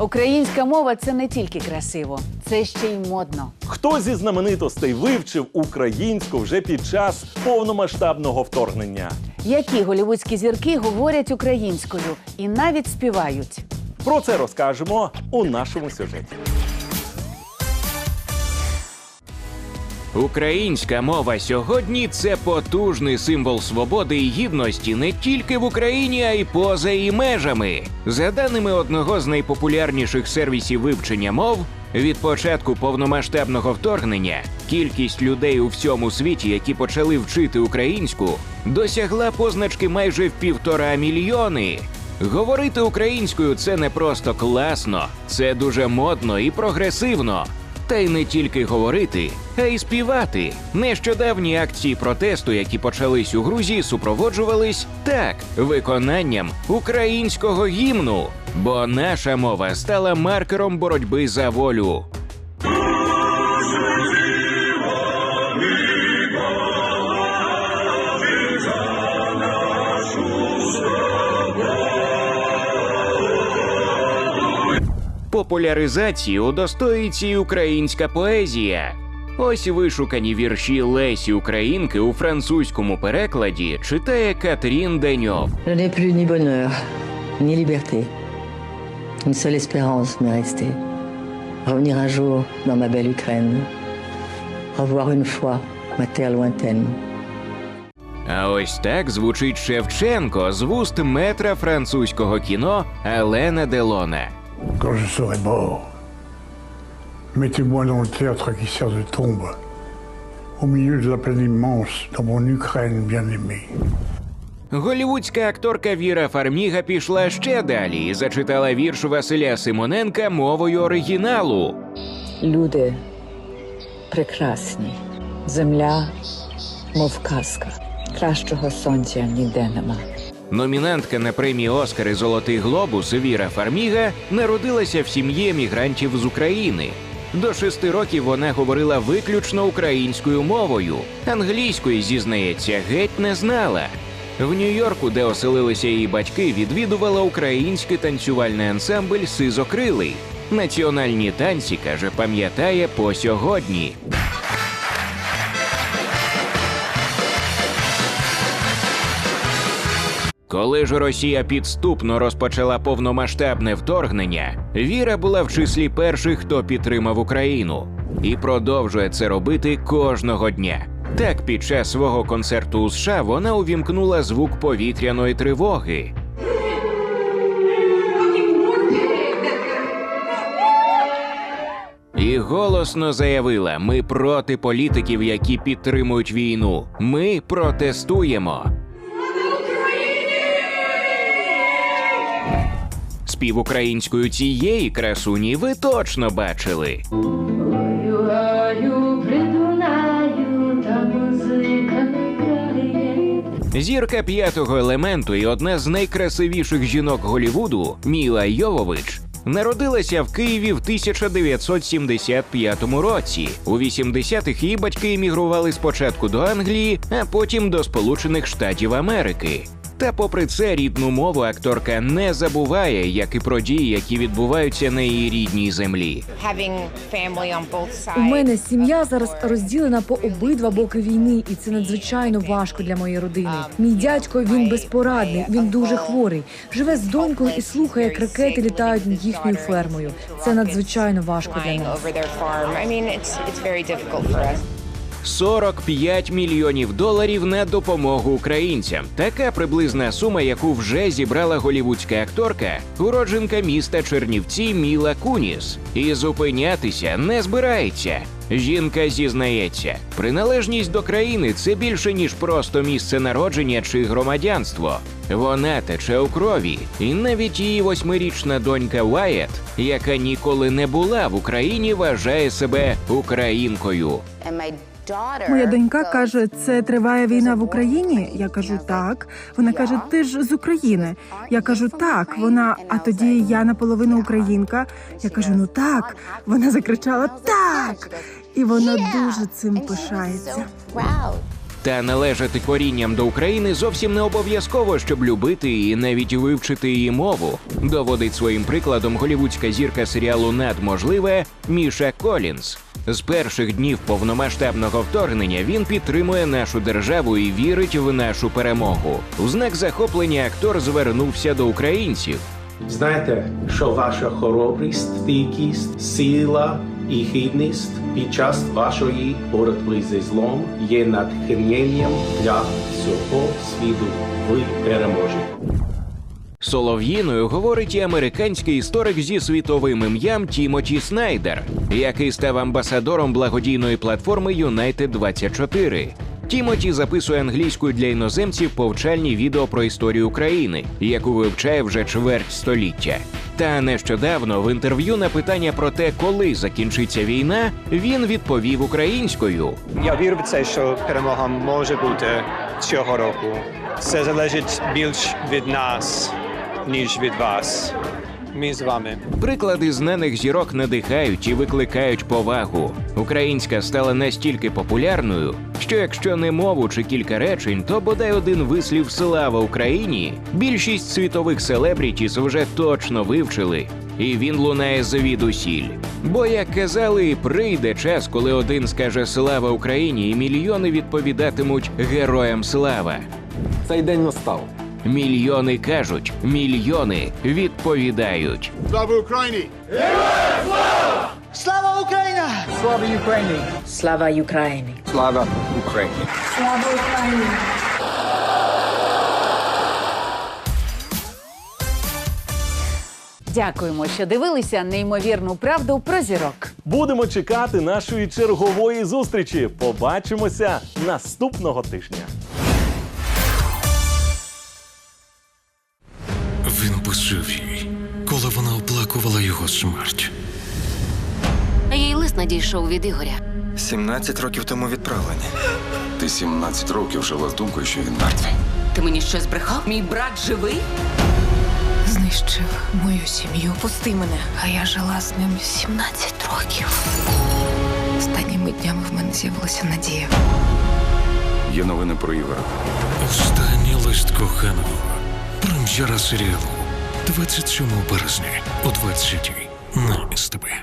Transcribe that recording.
Українська мова це не тільки красиво, це ще й модно. Хто зі знаменитостей вивчив українську вже під час повномасштабного вторгнення? Які голівудські зірки говорять українською і навіть співають. Про це розкажемо у нашому сюжеті. Українська мова сьогодні це потужний символ свободи і гідності не тільки в Україні, а й поза її межами. За даними одного з найпопулярніших сервісів вивчення мов, від початку повномасштабного вторгнення кількість людей у всьому світі, які почали вчити українську, досягла позначки майже в півтора мільйони. Говорити українською це не просто класно, це дуже модно і прогресивно. Та й не тільки говорити, а й співати. Нещодавні акції протесту, які почались у Грузії, супроводжувались так виконанням українського гімну. Бо наша мова стала маркером боротьби за волю. Популяризації удостоїться й українська поезія. Ось вишукані вірші Лесі Українки у французькому перекладі читає Катрін Деньов. N'ai plus ni bonheur, ni liberté. Une seule espérance m'est restée. Revenir un jour dans ma belle Ukraine. Revoir une fois ma terre lointaine. А ось так звучить Шевченко з вуст метра французького кіно Алена Делона. Quand je serai mort, mettez-moi dans le théâtre qui sert de tombe, au milieu de la plaine immense, dans mon Ukraine bien-aimée. Голівудська акторка Віра Фарміга пішла ще далі і зачитала вірш Василя Симоненка мовою оригіналу. Люди прекрасні, земля, мов казка. Кращого сонця ніде нема. Номінантка на премії Оскар і Золотий глобус Віра Фарміга народилася в сім'ї емігрантів з України. До шести років вона говорила виключно українською мовою. Англійської, зізнається, геть не знала. В Нью-Йорку, де оселилися її батьки, відвідувала український танцювальний ансамбль Сизокрилий. Національні танці, каже, пам'ятає по сьогодні. Коли ж Росія підступно розпочала повномасштабне вторгнення, Віра була в числі перших, хто підтримав Україну, і продовжує це робити кожного дня. Так, під час свого концерту у США вона увімкнула звук повітряної тривоги. І голосно заявила: ми проти політиків, які підтримують війну. Ми протестуємо. Спів українською цієї красуні ви точно бачили. Зірка п'ятого елементу і одна з найкрасивіших жінок Голівуду Міла Йовович. Народилася в Києві в 1975 році. У 80-х її батьки емігрували спочатку до Англії, а потім до Сполучених Штатів Америки. Та, попри це, рідну мову акторка не забуває, як і про дії, які відбуваються на її рідній землі. У мене сім'я зараз розділена по обидва боки війни, і це надзвичайно важко для моєї родини. Мій дядько він безпорадний, він дуже хворий. Живе з донькою і слухає, як ракети літають над їхньою фермою. Це надзвичайно важко для нас. 45 мільйонів доларів на допомогу українцям. Така приблизна сума, яку вже зібрала голівудська акторка, уродженка міста Чернівці Міла Куніс. І зупинятися не збирається. Жінка зізнається, приналежність до країни це більше ніж просто місце народження чи громадянство. Вона тече у крові, і навіть її восьмирічна донька Уайет, яка ніколи не була в Україні, вважає себе українкою. Моя донька каже, це триває війна в Україні. Я кажу так. Вона каже, ти ж з України. Я кажу так. Вона, а тоді я наполовину українка. Я кажу, ну так. Вона закричала так, і вона дуже цим пишається. Та належати корінням до України зовсім не обов'язково, щоб любити і навіть вивчити її мову. Доводить своїм прикладом голівудська зірка серіалу Надможливе Міша Колінс. З перших днів повномасштабного вторгнення він підтримує нашу державу і вірить в нашу перемогу. У знак захоплення актор звернувся до українців. Знаєте, що ваша хоробрість, стійкість, сила і гідність під час вашої боротьби зі злом є натхненням для всього світу. Ви переможете. Солов'їною говорить і американський історик зі світовим ім'ям Тімоті Снайдер, який став амбасадором благодійної платформи United 24 Тімоті записує англійською для іноземців повчальні відео про історію України, яку вивчає вже чверть століття. Та нещодавно в інтерв'ю на питання про те, коли закінчиться війна, він відповів українською. Я вірю в це, що перемога може бути цього року. Це залежить більш від нас, ніж від вас. Ми з вами. Приклади знаних зірок надихають і викликають повагу. Українська стала настільки популярною, що якщо не мову чи кілька речень, то бодай один вислів Слава Україні більшість світових селебрітіс вже точно вивчили. І він лунає звідусіль. Бо, як казали, прийде час, коли один скаже Слава Україні, і мільйони відповідатимуть Героям слава. Цей день настав. Мільйони кажуть, мільйони відповідають. Слава Україні! Слава Україна! Слава Україні! Слава Україні! Слава Україні! Слава Україні! Дякуємо, що дивилися неймовірну правду про зірок. Будемо чекати нашої чергової зустрічі. Побачимося наступного тижня. Бачив її, коли вона оплакувала його смерть. Їй лист надійшов від Ігоря. 17 років тому відправлення. Ти 17 років жила з думкою, що він мертвий. Ти мені щось брехав? Мій брат живий? Знищив мою сім'ю. Пусти мене, а я жила з ним 17 років. Останніми днями в мене з'явилася надія. Є новини про Ігора. Останній лист коханого. Прем'єра серіалу 27 березня о 20 на СТБ.